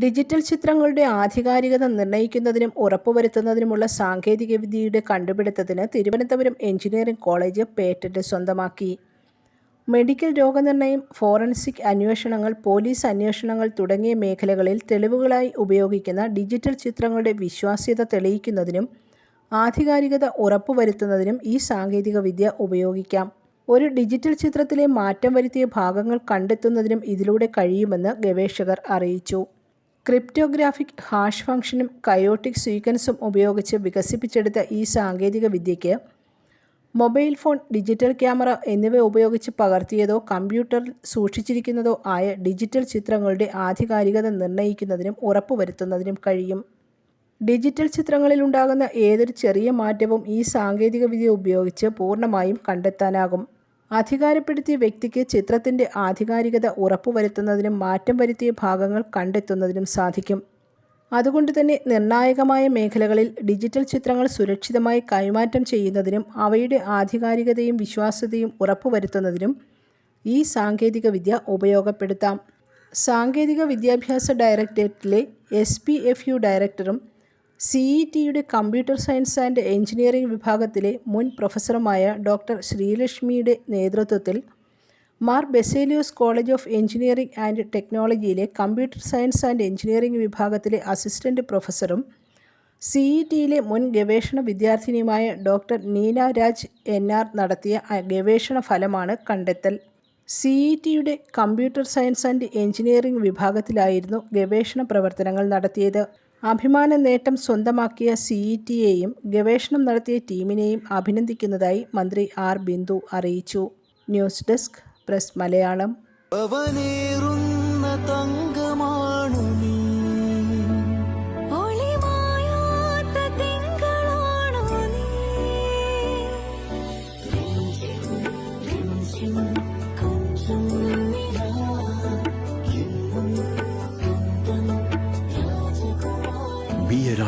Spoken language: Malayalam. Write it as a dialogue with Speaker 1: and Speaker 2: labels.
Speaker 1: ഡിജിറ്റൽ ചിത്രങ്ങളുടെ ആധികാരികത നിർണയിക്കുന്നതിനും ഉറപ്പുവരുത്തുന്നതിനുമുള്ള സാങ്കേതികവിദ്യയുടെ കണ്ടുപിടുത്തത്തിന് തിരുവനന്തപുരം എഞ്ചിനീയറിംഗ് കോളേജ് പേറ്റന്റ് സ്വന്തമാക്കി. മെഡിക്കൽ രോഗനിർണയം ഫോറൻസിക് അന്വേഷണങ്ങൾ പോലീസ് അന്വേഷണങ്ങൾ തുടങ്ങിയ മേഖലകളിൽ തെളിവുകളായി ഉപയോഗിക്കുന്ന ഡിജിറ്റൽ ചിത്രങ്ങളുടെ വിശ്വാസ്യത തെളിയിക്കുന്നതിനും ആധികാരികത ഉറപ്പുവരുത്തുന്നതിനും ഈ സാങ്കേതികവിദ്യ ഉപയോഗിക്കാം. ഒരു ഡിജിറ്റൽ ചിത്രത്തിലെ മാറ്റം വരുത്തിയ ഭാഗങ്ങൾ കണ്ടെത്തുന്നതിനും ഇതിലൂടെ കഴിയുമെന്ന് ഗവേഷകർ അറിയിച്ചു. ക്രിപ്റ്റോഗ്രാഫിക് ഹാഷ് ഫംഗ്ഷനും കയോട്ടിക് സീക്വൻസും ഉപയോഗിച്ച് വികസിപ്പിച്ചെടുത്ത ഈ സാങ്കേതിക വിദ്യയ്ക്ക് മൊബൈൽ ഫോൺ ഡിജിറ്റൽ ക്യാമറ എന്നിവ ഉപയോഗിച്ച് പകർത്തിയതോ കമ്പ്യൂട്ടറിൽ സൂക്ഷിച്ചിരിക്കുന്നതോ ആയ ഡിജിറ്റൽ ചിത്രങ്ങളുടെ ആധികാരികത നിർണയിക്കുന്നതിനും ഉറപ്പുവരുത്തുന്നതിനും കഴിയും. ഡിജിറ്റൽ ചിത്രങ്ങളിൽ ഉണ്ടാകുന്ന ഏതൊരു ചെറിയ മാറ്റവും ഈ സാങ്കേതികവിദ്യ ഉപയോഗിച്ച് പൂർണമായും കണ്ടെത്താനാകും. അധികാരപ്പെടുത്തിയ വ്യക്തിക്ക് ചിത്രത്തിന്റെ ആധികാരികത ഉറപ്പുവരുത്തുന്നതിനും മാറ്റം വരുത്തിയ ഭാഗങ്ങൾ കണ്ടെത്തുന്നതിനും സാധിക്കും. അതുകൊണ്ട് തന്നെ നിർണായകമായ മേഖലകളിൽ ഡിജിറ്റൽ ചിത്രങ്ങൾ സുരക്ഷിതമായി കൈമാറ്റം ചെയ്യുന്നതിനും അവയുടെ ആധികാരികതയും വിശ്വാസ്യതയും ഉറപ്പുവരുത്തുന്നതിനും ഈ സാങ്കേതികവിദ്യ ഉപയോഗപ്പെടുത്താം. സാങ്കേതിക വിദ്യാഭ്യാസ ഡയറക്ടറേറ്റിലെ എസ് പി എഫ് യു ഡയറക്ടറും സി ഇ ടിയുടെ കമ്പ്യൂട്ടർ സയൻസ് ആൻഡ് എഞ്ചിനീയറിംഗ് വിഭാഗത്തിലെ മുൻ പ്രൊഫസറുമായ ഡോക്ടർ ശ്രീലക്ഷ്മിയുടെ നേതൃത്വത്തിൽ Mar Baselios college of engineering and ടെക്നോളജിയിലെ computer science and engineering വിഭാഗത്തിലെ അസിസ്റ്റന്റ് പ്രൊഫസറും സി ഇ ടിയിലെ മുൻ ഗവേഷണ വിദ്യാർത്ഥിനിയുമായ doctor Neena Raj N R നടത്തിയ ഗവേഷണ ഫലമാണ് കണ്ടെത്തൽ. സി ഇ ടിയുടെ കമ്പ്യൂട്ടർ സയൻസ് ആൻഡ് എഞ്ചിനീയറിംഗ് വിഭാഗത്തിലായിരുന്നു ഗവേഷണ പ്രവർത്തനങ്ങൾ നടത്തിയത്. അഭിമാന നേട്ടം സ്വന്തമാക്കിയ സി ഇ ടിയെയും ഗവേഷണം നടത്തിയ ടീമിനെയും അഭിനന്ദിക്കുന്നതായി മന്ത്രി ആർ ബിന്ദു അറിയിച്ചു. News desk press Malayalam.